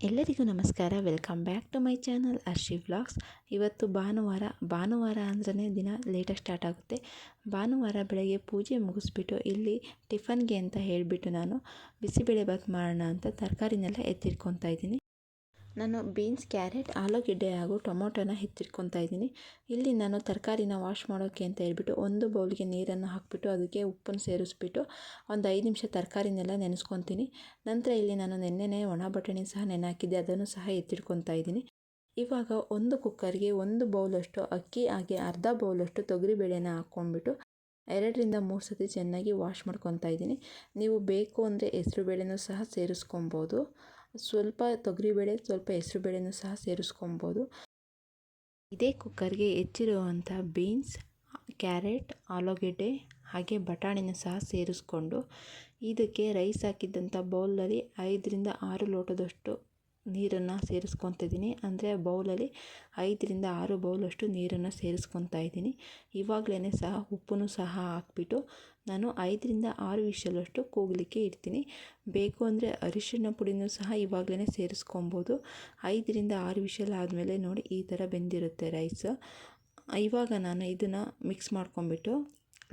ಎಲ್ಲರಿಗೂ ನಮಸ್ಕಾರ. Welcome back to my channel Arshi vlogs. ಇವತ್ತು ಭಾನುವಾರ ಭಾನುವಾರ ಅಂದ್ರೆ ದಿನ ಲೇಟಾಗಿ ಸ್ಟಾರ್ಟ್ ಆಗುತ್ತೆ. ಭಾನುವಾರ ಬೆಳಗ್ಗೆ ಪೂಜೆ ಮುಗಿಸ್ಬಿಟ್ಟು ಇಲ್ಲಿ ಟಿಫನ್ಗೆ ಅಂತ ಹೇಳಿಬಿಟ್ಟು ನಾನು ಬಿಸಿಬೇಳೆಭಾತ್ ಮಾಡೋಣ ಅಂತ ತರಕಾರಿನೆಲ್ಲ ಎತ್ತಿಟ್ಕೊತಾ ಇದ್ದೀನಿ. ನಾನು ಬೀನ್ಸ್, ಕ್ಯಾರೆಟ್, ಆಲೂಗೆಡ್ಡೆ ಹಾಗೂ ಟೊಮೊಟೊನ ಹೆಚ್ಚಿಟ್ಕೊತಾ ಇದ್ದೀನಿ. ಇಲ್ಲಿ ನಾನು ತರಕಾರಿನ ವಾಶ್ ಮಾಡೋಕ್ಕೆ ಅಂತ ಹೇಳ್ಬಿಟ್ಟು ಒಂದು ಬೌಲ್ಗೆ ನೀರನ್ನು ಹಾಕಿಬಿಟ್ಟು ಅದಕ್ಕೆ ಉಪ್ಪನ್ನು ಸೇರಿಸ್ಬಿಟ್ಟು ಒಂದು ಐದು ನಿಮಿಷ ತರಕಾರಿನೆಲ್ಲ ನೆನೆಸ್ಕೊತೀನಿ. ನಂತರ ಇಲ್ಲಿ ನಾನು ನೆನ್ನೆನೆ ಒಣ ಬಟಾಣಿ ಸಹ ನೆನೆ ಹಾಕಿದ್ದೆ ಅದನ್ನು ಸಹ ಎತ್ತಿಟ್ಕೊತಾ ಇದ್ದೀನಿ. ಇವಾಗ ಒಂದು ಕುಕ್ಕರ್ಗೆ ಒಂದು ಬೌಲಷ್ಟು ಅಕ್ಕಿ ಹಾಗೆ ಅರ್ಧ ಬೌಲಷ್ಟು ತೊಗರಿಬೇಳೆನ ಹಾಕ್ಕೊಂಡ್ಬಿಟ್ಟು ಎರಡರಿಂದ ಮೂರು ಸತಿ ಚೆನ್ನಾಗಿ ವಾಶ್ ಮಾಡ್ಕೊತಾ ಇದ್ದೀನಿ. ನೀವು ಬೇಕು ಅಂದರೆ ಹೆಸ್ರುಬೇಳೆನೂ ಸಹ ಸೇರಿಸ್ಕೊಬೋದು. ಸ್ವಲ್ಪ ತೊಗರಿಬೇಳೆ, ಸ್ವಲ್ಪ ಹೆಸರುಬೇಳೆನೂ ಸಹ ಸೇರಿಸ್ಕೊಬೋದು. ಇದೇ ಕುಕ್ಕರ್ಗೆ ಹೆಚ್ಚಿರುವಂಥ ಬೀನ್ಸ್, ಕ್ಯಾರೆಟ್, ಆಲೂಗೆಡ್ಡೆ ಹಾಗೆ ಬಟಾಣಿನ ಸಹ ಸೇರಿಸ್ಕೊಂಡು ಇದಕ್ಕೆ ರೈಸ್ ಹಾಕಿದ್ದಂಥ ಬೌಲಲ್ಲಿ ಐದರಿಂದ ಆರು ಲೋಟದಷ್ಟು ನೀರನ್ನು ಸೇರಿಸ್ಕೊತಿದ್ದೀನಿ ಅಂದರೆ ಬೌಲಲ್ಲಿ ಐದರಿಂದ ಆರು ಬೌಲಷ್ಟು ನೀರನ್ನು ಸೇರಿಸ್ಕೊತಾ ಇದ್ದೀನಿ. ಇವಾಗಲೇ ಸಹ ಉಪ್ಪನ್ನು ಸಹ ಹಾಕ್ಬಿಟ್ಟು ನಾನು ಐದರಿಂದ ಆರು ವಿಷಲಷ್ಟು ಕೂಗಲಿಕ್ಕೆ ಇಡ್ತೀನಿ. ಬೇಕು ಅಂದರೆ ಅರಿಶಿಣ ಪುಡಿನೂ ಸಹ ಇವಾಗಲೇ ಸೇರಿಸ್ಕೊಬೋದು. ಐದರಿಂದ ಆರು ವಿಷಲ್ ಆದಮೇಲೆ ನೋಡಿ ಈ ಥರ ಬೆಂದಿರುತ್ತೆ ರೈಸ್. ಇವಾಗ ನಾನು ಇದನ್ನು ಮಿಕ್ಸ್ ಮಾಡ್ಕೊಂಬಿಟ್ಟು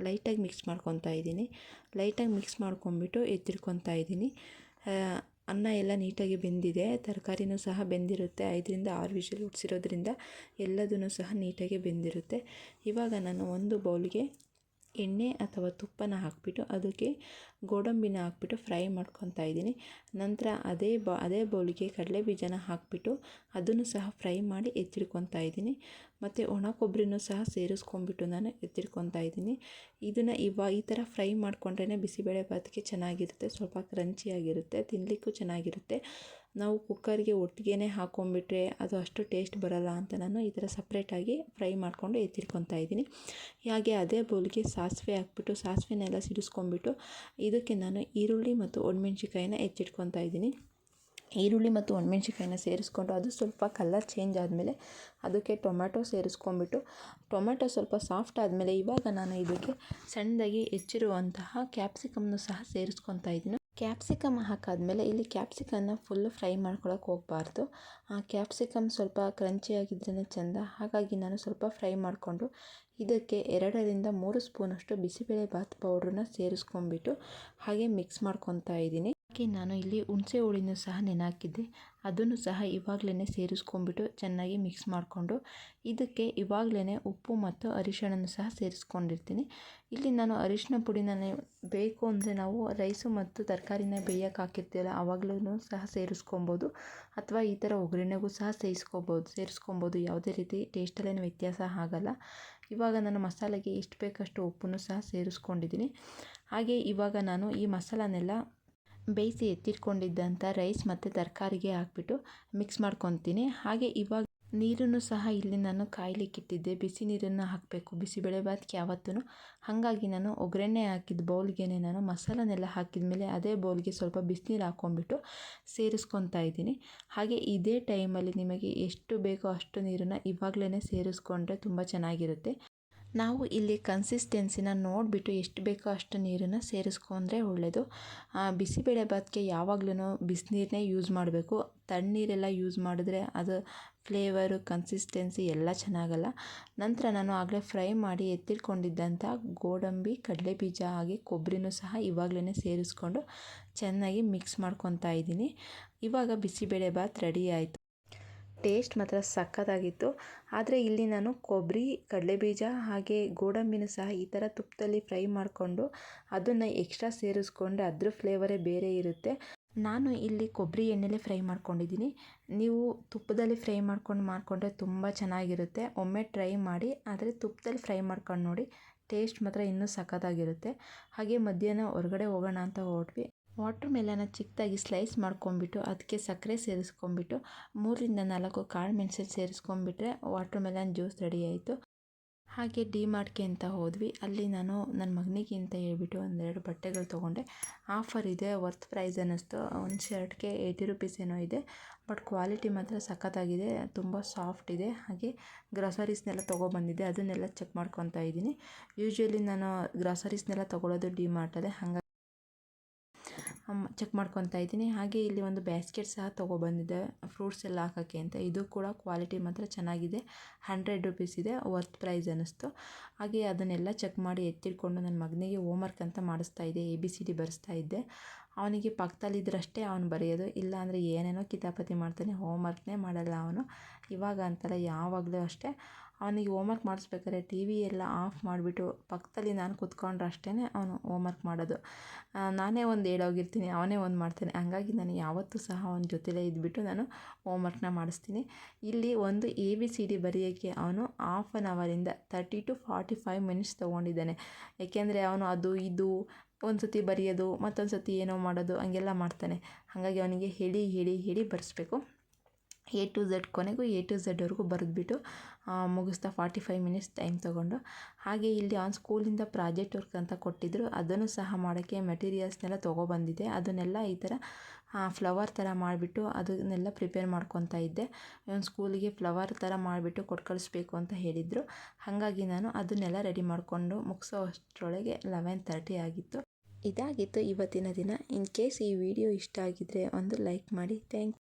ಲೈಟಾಗಿ ಮಿಕ್ಸ್ ಮಾಡ್ಕೊತಾ ಇದ್ದೀನಿ. ಲೈಟಾಗಿ ಮಿಕ್ಸ್ ಮಾಡ್ಕೊಂಬಿಟ್ಟು ಎತ್ತಿಟ್ಕೊತಾ ಇದ್ದೀನಿ. ಅನ್ನ ಎಲ್ಲ ನೀಟಾಗಿ ಬೆಂದಿದೆ. ತರಕಾರಿನೂ ಸಹ ಬೆಂದಿರುತ್ತೆ. ಐದರಿಂದ ಆರು ವಿಷಲ್ ಉಡ್ಸಿರೋದ್ರಿಂದ ಎಲ್ಲದೂ ಸಹ ನೀಟಾಗಿ ಬೆಂದಿರುತ್ತೆ. ಇವಾಗ ನಾನು ಒಂದು ಬೌಲ್ಗೆ ಎಣ್ಣೆ ಅಥವಾ ತುಪ್ಪನ ಹಾಕಿಬಿಟ್ಟು ಅದಕ್ಕೆ ಗೋಡಂಬಿನ ಹಾಕ್ಬಿಟ್ಟು ಫ್ರೈ ಮಾಡ್ಕೊತಾ ಇದ್ದೀನಿ. ನಂತರ ಅದೇ ಬ, ಅದೇ ಬೌಲಿಗೆ ಕಡಲೆ ಬೀಜನ ಹಾಕಿಬಿಟ್ಟು ಅದನ್ನು ಸಹ ಫ್ರೈ ಮಾಡಿ ಎತ್ತಿಟ್ಕೊತಾ ಇದ್ದೀನಿ. ಮತ್ತು ಒಣ ಕೊಬ್ಬರಿನೂ ಸಹ ಸೇರಿಸ್ಕೊಂಡ್ಬಿಟ್ಟು ನಾನು ಎತ್ತಿಡ್ಕೊತಾ ಇದ್ದೀನಿ. ಇದನ್ನು ಇವ, ಈ ಥರ ಫ್ರೈ ಮಾಡಿಕೊಂಡ್ರೆ ಬಿಸಿಬೇಳೆ ಭಾತ್ಗೆ ಚೆನ್ನಾಗಿರುತ್ತೆ, ಸ್ವಲ್ಪ ಕ್ರಂಚಿಯಾಗಿರುತ್ತೆ ತಿನ್ನಲಿಕ್ಕೂ ಚೆನ್ನಾಗಿರುತ್ತೆ. ನಾವು ಕುಕ್ಕರ್ಗೆ ಒಟ್ಟಿಗೆ ಹಾಕೊಂಡ್ಬಿಟ್ರೆ ಅದು ಅಷ್ಟು ಟೇಸ್ಟ್ ಬರೋಲ್ಲ ಅಂತ ನಾನು ಈ ಥರ ಸಪ್ರೇಟಾಗಿ ಫ್ರೈ ಮಾಡಿಕೊಂಡು ಎತ್ತಿಟ್ಕೊತಾ ಇದ್ದೀನಿ. ಹಾಗೆ ಅದೇ ಬೌಲ್ಗೆ ಸಾಸಿವೆ ಹಾಕ್ಬಿಟ್ಟು ಸಾಸಿವೆನೆಲ್ಲ ಸಿಡಿಸ್ಕೊಂಡ್ಬಿಟ್ಟು ಇದಕ್ಕೆ ನಾನು ಈರುಳ್ಳಿ ಮತ್ತು ಒಣಮೆಣ್ಸಿಕಾಯಿನ ಎತ್ತಿಟ್ಕೊತಾ ಇದ್ದೀನಿ. ಈರುಳ್ಳಿ ಮತ್ತು ಒಣಮೆಣ್ಸಿಕಾಯಿನ ಸೇರಿಸ್ಕೊಂಡು ಅದು ಸ್ವಲ್ಪ ಕಲರ್ ಚೇಂಜ್ ಆದಮೇಲೆ ಅದಕ್ಕೆ ಟೊಮ್ಯಾಟೊ ಸೇರಿಸ್ಕೊಂಬಿಟ್ಟು ಟೊಮ್ಯಾಟೊ ಸ್ವಲ್ಪ ಸಾಫ್ಟ್ ಆದಮೇಲೆ ಇವಾಗ ನಾನು ಇದಕ್ಕೆ ಸಣ್ಣದಾಗಿ ಹೆಚ್ಚಿರುವಂತಹ ಕ್ಯಾಪ್ಸಿಕಮ್ನು ಸಹ ಸೇರಿಸ್ಕೊತಾ ಇದ್ದೀನಿ. ಕ್ಯಾಪ್ಸಿಕಮ್ ಹಾಕಾದಮೇಲೆ ಇಲ್ಲಿ ಕ್ಯಾಪ್ಸಿಕನ್ನ ಫುಲ್ಲು ಫ್ರೈ ಮಾಡ್ಕೊಳಕ್ಕೆ ಹೋಗಬಾರ್ದು. ಆ ಕ್ಯಾಪ್ಸಿಕಮ್ ಸ್ವಲ್ಪ ಕ್ರಂಚಿಯಾಗಿದ್ರೇ ಚೆಂದ. ಹಾಗಾಗಿ ನಾನು ಸ್ವಲ್ಪ ಫ್ರೈ ಮಾಡಿಕೊಂಡು ಇದಕ್ಕೆ ಎರಡರಿಂದ ಮೂರು ಸ್ಪೂನಷ್ಟು ಬಿಸಿಬೇಳೆ ಬಾತ್ ಪೌಡ್ರನ್ನ ಸೇರಿಸ್ಕೊಂಬಿಟ್ಟು ಹಾಗೆ ಮಿಕ್ಸ್ ಮಾಡ್ಕೊತಾ ಇದ್ದೀನಿ. ಹಾಗೆ ನಾನು ಇಲ್ಲಿ ಹುಣಸೆ ಹುಳಿನೂ ಸಹ ನೆನೆ ಅದನ್ನು ಸಹ ಇವಾಗಲೇ ಸೇರಿಸ್ಕೊಂಡ್ಬಿಟ್ಟು ಚೆನ್ನಾಗಿ ಮಿಕ್ಸ್ ಮಾಡಿಕೊಂಡು ಇದಕ್ಕೆ ಇವಾಗಲೇ ಉಪ್ಪು ಮತ್ತು ಅರಿಶಿಣನೂ ಸಹ ಸೇರಿಸ್ಕೊಂಡಿರ್ತೀನಿ. ಇಲ್ಲಿ ನಾನು ಅರಿಶಿನ ಪುಡಿನ ಬೇಕು ಅಂದರೆ ನಾವು ರೈಸು ಮತ್ತು ತರಕಾರಿನ ಬೇಯೋಕೆ ಹಾಕಿರ್ತೀವಲ್ಲ ಆವಾಗಲೂ ಸಹ ಸೇರಿಸ್ಕೊಬೋದು. ಅಥವಾ ಈ ಥರ ಒಗ್ಗರಣೆಗೂ ಸಹ ಸೇರಿಸ್ಕೋಬೋದು, ಸೇರಿಸ್ಕೊಬೋದು. ಯಾವುದೇ ರೀತಿ ಟೇಸ್ಟಲ್ಲೇನು ವ್ಯತ್ಯಾಸ ಆಗಲ್ಲ. ಇವಾಗ ನಾನು ಮಸಾಲೆಗೆ ಎಷ್ಟು ಬೇಕಷ್ಟು ಉಪ್ಪನ್ನು ಸಹ ಸೇರಿಸ್ಕೊಂಡಿದ್ದೀನಿ. ಹಾಗೆ ಇವಾಗ ನಾನು ಈ ಮಸಾಲನೆಲ್ಲ ಬೇಯಿಸಿ ಎತ್ತಿಟ್ಕೊಂಡಿದ್ದಂಥ ರೈಸ್ ಮತ್ತು ತರಕಾರಿಗೆ ಹಾಕ್ಬಿಟ್ಟು ಮಿಕ್ಸ್ ಮಾಡ್ಕೊತೀನಿ. ಹಾಗೆ ಇವಾಗ ನೀರನ್ನು ಸಹ ಇಲ್ಲಿ ನಾನು ಕಾಯ್ಲಿಕ್ಕಿಟ್ಟಿದ್ದೆ ಬಿಸಿ ನೀರನ್ನು ಹಾಕಬೇಕು. ಬಿಸಿಬೇಳೆಭಾತ್ಗೆ ಯಾವತ್ತೂ ಹಾಗಾಗಿ ನಾನು ಒಗ್ಗರಣೆ ಹಾಕಿದ ಬೌಲ್ಗೆ ನಾನು ಮಸಾಲನೆಲ್ಲ ಹಾಕಿದ ಮೇಲೆ ಅದೇ ಬೌಲ್ಗೆ ಸ್ವಲ್ಪ ಬಿಸಿನೀರು ಹಾಕ್ಕೊಂಡ್ಬಿಟ್ಟು ಸೇರಿಸ್ಕೊತಾ ಇದ್ದೀನಿ. ಹಾಗೆ ಇದೇ ಟೈಮಲ್ಲಿ ನಿಮಗೆ ಎಷ್ಟು ಬೇಕೋ ಅಷ್ಟು ನೀರನ್ನು ಇವಾಗಲೇ ಸೇರಿಸ್ಕೊಂಡ್ರೆ ತುಂಬ ಚೆನ್ನಾಗಿರುತ್ತೆ. ನಾವು ಇಲ್ಲಿ ಕನ್ಸಿಸ್ಟೆನ್ಸಿನ ನೋಡಿಬಿಟ್ಟು ಎಷ್ಟು ಬೇಕೋ ಅಷ್ಟು ನೀರನ್ನು ಸೇರಿಸ್ಕೊಂಡ್ರೆ ಒಳ್ಳೆಯದು ಬಿಸಿಬೇಳೆಭಾತ್ಗೆ ಯಾವಾಗಲೂ ಬಿಸಿನೀರನ್ನೇ ಯೂಸ್ ಮಾಡಬೇಕು. ತಣ್ಣೀರೆಲ್ಲ ಯೂಸ್ ಮಾಡಿದ್ರೆ ಅದು ಫ್ಲೇವರು ಕನ್ಸಿಸ್ಟೆನ್ಸಿ ಎಲ್ಲ ಚೆನ್ನಾಗಲ್ಲ. ನಂತರ ನಾನು ಆಗಲೇ ಫ್ರೈ ಮಾಡಿ ಎತ್ತಿಟ್ಕೊಂಡಿದ್ದಂಥ ಗೋಡಂಬಿ ಕಡಲೆ ಬೀಜ ಹಾಗೆ ಕೊಬ್ಬರಿನೂ ಸಹ ಇವಾಗಲೇ ಸೇರಿಸ್ಕೊಂಡು ಚೆನ್ನಾಗಿ ಮಿಕ್ಸ್ ಮಾಡ್ಕೊತಾ ಇದ್ದೀನಿ. ಇವಾಗ ಬಿಸಿಬೇಳೆ ಬಿಸಿಬೇಳೆಭಾತ್ ರೆಡಿ ಆಯಿತು. ಟೇಸ್ಟ್ ಮಾತ್ರ ಸಖತ್ತಾಗಿತ್ತು. ಆದರೆ ಇಲ್ಲಿ ನಾನು ಕೊಬ್ಬರಿ ಕಡಲೆಬೀಜ ಹಾಗೆ ಗೋಡಂಬಿನ ಸಹ ಈ ಥರ ತುಪ್ಪದಲ್ಲಿ ಫ್ರೈ ಮಾಡಿಕೊಂಡು ಅದನ್ನು ಎಕ್ಸ್ಟ್ರಾ ಸೇರಿಸ್ಕೊಂಡ್ರೆ ಅದ್ರ ಫ್ಲೇವರೇ ಬೇರೆ ಇರುತ್ತೆ. ನಾನು ಇಲ್ಲಿ ಕೊಬ್ಬರಿ ಎಣ್ಣೆಲೇ ಫ್ರೈ ಮಾಡ್ಕೊಂಡಿದ್ದೀನಿ. ನೀವು ತುಪ್ಪದಲ್ಲಿ ಫ್ರೈ ಮಾಡ್ಕೊಂಡು ಮಾಡಿಕೊಂಡ್ರೆ ತುಂಬ ಚೆನ್ನಾಗಿರುತ್ತೆ. ಒಮ್ಮೆ ಟ್ರೈ ಮಾಡಿ, ಆದರೆ ತುಪ್ಪದಲ್ಲಿ ಫ್ರೈ ಮಾಡ್ಕೊಂಡು ನೋಡಿ ಟೇಸ್ಟ್ ಮಾತ್ರ ಇನ್ನೂ ಸಖತ್ತಾಗಿರುತ್ತೆ. ಹಾಗೆ ಮಧ್ಯಾಹ್ನ ಹೊರಗಡೆ ಹೋಗೋಣ ಅಂತ ಹೊರಟ್ವಿ. ವಾಟ್ರ್ ಮೆಲನ್ನ ಚಿಕ್ಕದಾಗಿ ಸ್ಲೈಸ್ ಮಾಡ್ಕೊಂಬಿಟ್ಟು ಅದಕ್ಕೆ ಸಕ್ಕರೆ ಸೇರಿಸ್ಕೊಂಬಿಟ್ಟು ಮೂರರಿಂದ ನಾಲ್ಕು ಕಾಳು ಮೆಣಸು ಸೇರಿಸ್ಕೊಂಬಿಟ್ರೆ ವಾಟ್ರ್ ಮೆಲನ್ ಜ್ಯೂಸ್ ರೆಡಿ ಆಯಿತು. ಹಾಗೆ ಡಿ ಮಾರ್ಟ್ಗೆ ಅಂತ ಹೋದ್ವಿ. ಅಲ್ಲಿ ನಾನು ನನ್ನ ಮಗನಿಗೆ ಅಂತ ಹೇಳ್ಬಿಟ್ಟು ಒಂದೆರಡು ಬಟ್ಟೆಗಳು ತೊಗೊಂಡೆ. ಆಫರ್ ಇದೆ, ವರ್ತ್ ಪ್ರೈಸ್ ಅನ್ನಿಸ್ತು. ಒಂದು ಶರ್ಟ್ಗೆ ಏಯ್ಟಿ ರುಪೀಸ್ ಏನೋ ಇದೆ. ಬಟ್ ಕ್ವಾಲಿಟಿ ಮಾತ್ರ ಸಖತ್ತಾಗಿದೆ, ತುಂಬ ಸಾಫ್ಟ್ ಇದೆ. ಹಾಗೆ ಗ್ರಾಸರೀಸ್ನೆಲ್ಲ ತೊಗೊಬಂದಿದ್ದೆ, ಅದನ್ನೆಲ್ಲ ಚೆಕ್ ಮಾಡ್ಕೊತಾ ಇದ್ದೀನಿ. ಯೂಶ್ವಲಿ ನಾನು ಗ್ರಾಸರೀಸ್ನೆಲ್ಲ ತೊಗೊಳೋದು ಡಿ ಮಾರ್ಟಲ್ಲೇ ಹಾಗಾಗಿ ಚೆಕ್ ಮಾಡ್ಕೊತಾ ಇದ್ದೀನಿ. ಹಾಗೆ ಇಲ್ಲಿ ಒಂದು ಬ್ಯಾಸ್ಕೆಟ್ ಸಹ ತೊಗೊಬಂದಿದ್ದೆ ಫ್ರೂಟ್ಸ್ ಎಲ್ಲ ಹಾಕೋಕ್ಕೆ ಅಂತ. ಇದು ಕೂಡ ಕ್ವಾಲಿಟಿ ಮಾತ್ರ ಚೆನ್ನಾಗಿದೆ. ಹಂಡ್ರೆಡ್ ರುಪೀಸ್ ಇದೆ. ವರ್ತ್ ಪ್ರೈಸ್ ಅನ್ನಿಸ್ತು. ಹಾಗೆ ಅದನ್ನೆಲ್ಲ ಚೆಕ್ ಮಾಡಿ ಎತ್ತಿಟ್ಕೊಂಡು ನನ್ನ ಮಗನಿಗೆ ಹೋಮ್ವರ್ಕ್ ಅಂತ ಮಾಡಿಸ್ತಾ ಇದ್ದೆ. ಎ ಬಿ ಸಿ ಡಿ ಬರೆಸ್ತಾ ಇದ್ದೆ. ಅವನಿಗೆ ಪಕ್ಕದಲ್ಲಿದ್ದರಷ್ಟೇ ಅವನು ಬರೆಯೋದು ಇಲ್ಲ ಅಂದರೆ ಏನೇನೋ ಕಿತಾಪತಿ ಮಾಡ್ತಾನೆ ಹೋಮ್ವರ್ಕ್ನೇ ಮಾಡಲ್ಲ ಅವನು. ಇವಾಗ ಅಂತಲ್ಲ, ಯಾವಾಗಲೂ ಅಷ್ಟೇ. ಅವನಿಗೆ ಹೋಮ್ವರ್ಕ್ ಮಾಡಿಸ್ಬೇಕಾದ್ರೆ ಟಿ ವಿ ಎಲ್ಲ ಆಫ್ ಮಾಡಿಬಿಟ್ಟು ಪಕ್ಕದಲ್ಲಿ ನಾನು ಕೂತ್ಕೊಂಡ್ರೆ ಅಷ್ಟೇ ಅವನು ಹೋಮ್ವರ್ಕ್ ಮಾಡೋದು. ನಾನೇ ಒಂದು ಹೇಳೋಗಿರ್ತೀನಿ ಅವನೇ ಒಂದು ಮಾಡ್ತಾನೆ. ಹಂಗಾಗಿ ನಾನು ಯಾವತ್ತೂ ಸಹ ಅವನ ಜೊತೆಲೇ ಇದ್ದುಬಿಟ್ಟು ನಾನು ಹೋಮ್ ವರ್ಕ್ನ ಮಾಡಿಸ್ತೀನಿ. ಇಲ್ಲಿ ಒಂದು ಎ ಬಿ ಸಿ ಡಿ ಬರೆಯೋಕ್ಕೆ ಅವನು ಹಾಫ್ ಆನ್ ಅವರಿಂದ thirty to forty five minutes ತೊಗೊಂಡಿದ್ದಾನೆ. ಏಕೆಂದರೆ ಅವನು ಅದು, ಇದು ಒಂದು ಸತಿ ಬರೆಯೋದು ಮತ್ತೊಂದು ಸತಿ ಏನೋ ಮಾಡೋದು, ಹಂಗೆಲ್ಲ ಮಾಡ್ತಾನೆ. ಹಾಗಾಗಿ ಅವನಿಗೆ ಹೇಳಿ ಹೇಳಿ ಹೇಳಿ ಬರೆಸ್ಬೇಕು. ಎ ಟು ಝಡ್ ಕೊನೆಗೂ ಎ ಟು ಝಡ್ವರೆಗೂ ಬರೆದ್ಬಿಟ್ಟು ಮುಗಿಸ್ತಾ ಫಾರ್ಟಿ ಫೈವ್ ಮಿನಿಟ್ಸ್ ಟೈಮ್ ತೊಗೊಂಡು. ಹಾಗೆ ಇಲ್ಲಿ ಅವ್ನು ಸ್ಕೂಲಿಂದ ಪ್ರಾಜೆಕ್ಟ್ ವರ್ಕ್ ಅಂತ ಕೊಟ್ಟಿದ್ದರು ಅದನ್ನು ಸಹ ಮಾಡೋಕ್ಕೆ ಮೆಟೀರಿಯಲ್ಸ್ನೆಲ್ಲ ತೊಗೊಬಂದಿದ್ದೆ ಅದನ್ನೆಲ್ಲ ಈ ಥರ ಫ್ಲವರ್ ಥರ ಮಾಡಿಬಿಟ್ಟು ಅದನ್ನೆಲ್ಲ ಪ್ರಿಪೇರ್ ಮಾಡ್ಕೊತಾ ಇದ್ದೆ. ಇವನು ಸ್ಕೂಲಿಗೆ ಫ್ಲವರ್ ಥರ ಮಾಡಿಬಿಟ್ಟು ಕೊಟ್ಟು ಕಳಿಸ್ಬೇಕು ಅಂತ ಹೇಳಿದರು. ಹಾಗಾಗಿ ನಾನು ಅದನ್ನೆಲ್ಲ ರೆಡಿ ಮಾಡಿಕೊಂಡು ಮುಗಿಸೋ ಅಷ್ಟರೊಳಗೆ ಲೆವೆನ್ ತರ್ಟಿ ಆಗಿತ್ತು. ಇದಾಗಿತ್ತು ಇವತ್ತಿನ ದಿನ. ಇನ್ ಕೇಸ್ ಈ ವಿಡಿಯೋ ಇಷ್ಟ ಆಗಿದ್ದರೆ ಒಂದು ಲೈಕ್ ಮಾಡಿ. ಥ್ಯಾಂಕ್